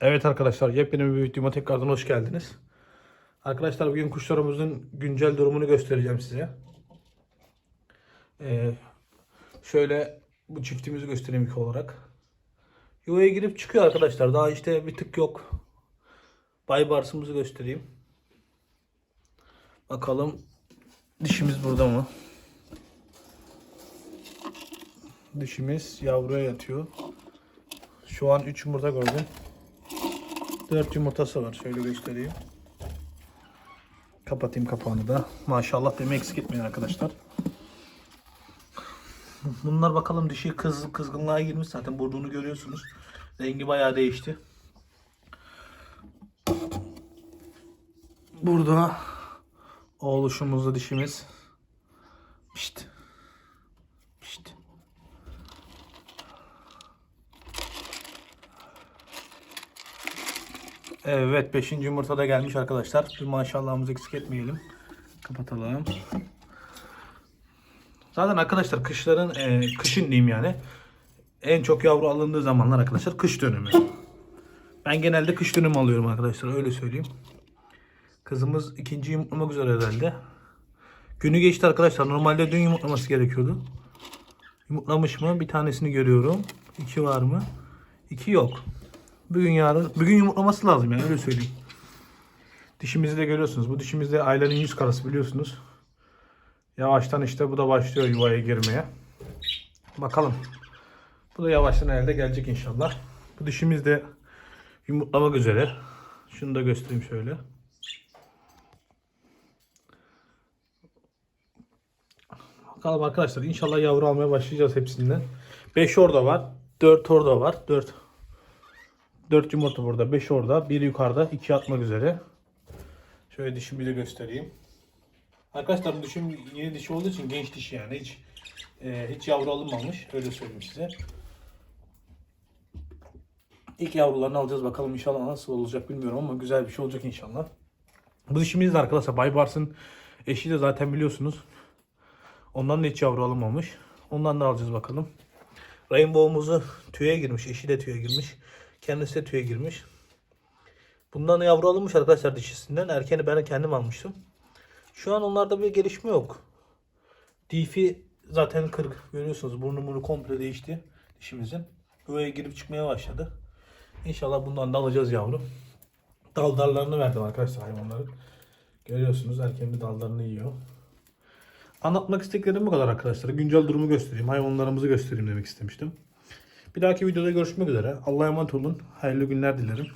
Evet arkadaşlar yepyeni bir videoma tekrardan hoş geldiniz. Arkadaşlar bugün kuşlarımızın güncel durumunu göstereceğim size. Ee, şöyle bu çiftimizi göstereyim ilk olarak. Yuvaya girip çıkıyor arkadaşlar. Daha işte bir tık yok. Baybars'ımızı göstereyim. Bakalım dişimiz burada mı? Dişimiz yavruya yatıyor. Şu an 3 yumurta gördüm. 4 yumurtası var. Şöyle göstereyim. Kapatayım kapağını da. Maşallah deme eksik etmeyin arkadaşlar. Bunlar bakalım dişi kız kızgınlığa girmiş zaten burnunu görüyorsunuz. Rengi bayağı değişti. Burada oğluşumuzda dişimiz. Pişt. Evet 5. yumurta da gelmiş arkadaşlar. Bir maşallahımızı eksik etmeyelim. Kapatalım. Zaten arkadaşlar kışların e, kışın diyeyim yani en çok yavru alındığı zamanlar arkadaşlar kış dönümü. Ben genelde kış dönümü alıyorum arkadaşlar öyle söyleyeyim. Kızımız ikinci yumurtlamak üzere herhalde. Günü geçti arkadaşlar. Normalde dün yumurtlaması gerekiyordu. Yumurtlamış mı? Bir tanesini görüyorum. İki var mı? İki yok. Bugün yarın, bugün yumurtlaması lazım yani öyle söyleyeyim. Dişimizi de görüyorsunuz. Bu dişimiz de ailenin yüz karası biliyorsunuz. Yavaştan işte bu da başlıyor yuvaya girmeye. Bakalım. Bu da yavaştan elde gelecek inşallah. Bu dişimiz de yumurtlamak üzere. Şunu da göstereyim şöyle. Bakalım arkadaşlar inşallah yavru almaya başlayacağız hepsinden. 5 orada var. 4 orada var. 4 4 yumurta burada, 5 orada, 1 yukarıda, 2 atmak üzere. Şöyle dişimi de göstereyim. Arkadaşlar bu dişim yeni dişi olduğu için genç dişi yani hiç e, hiç yavru alınmamış. Öyle söyleyeyim size. İlk yavrularını alacağız bakalım inşallah nasıl olacak bilmiyorum ama güzel bir şey olacak inşallah. Bu dişimiz de arkadaşlar Baybars'ın eşi de zaten biliyorsunuz. Ondan da hiç yavru alınmamış. Ondan da alacağız bakalım. Rainbow'umuzu tüye girmiş. Eşi de tüye girmiş. Kendisi de tüye girmiş. Bundan yavru alınmış arkadaşlar dişisinden. Erkeni ben kendim almıştım. Şu an onlarda bir gelişme yok. Difi zaten kırık. Görüyorsunuz burnu burnu komple değişti dişimizin. Yuvaya girip çıkmaya başladı. İnşallah bundan da alacağız yavru. Daldarlarını verdim arkadaşlar hayvanların. Görüyorsunuz erkeğin bir dallarını yiyor. Anlatmak istediklerim bu kadar arkadaşlar. Güncel durumu göstereyim. Hayvanlarımızı göstereyim demek istemiştim. Bir dahaki videoda görüşmek üzere. Allah'a emanet olun. Hayırlı günler dilerim.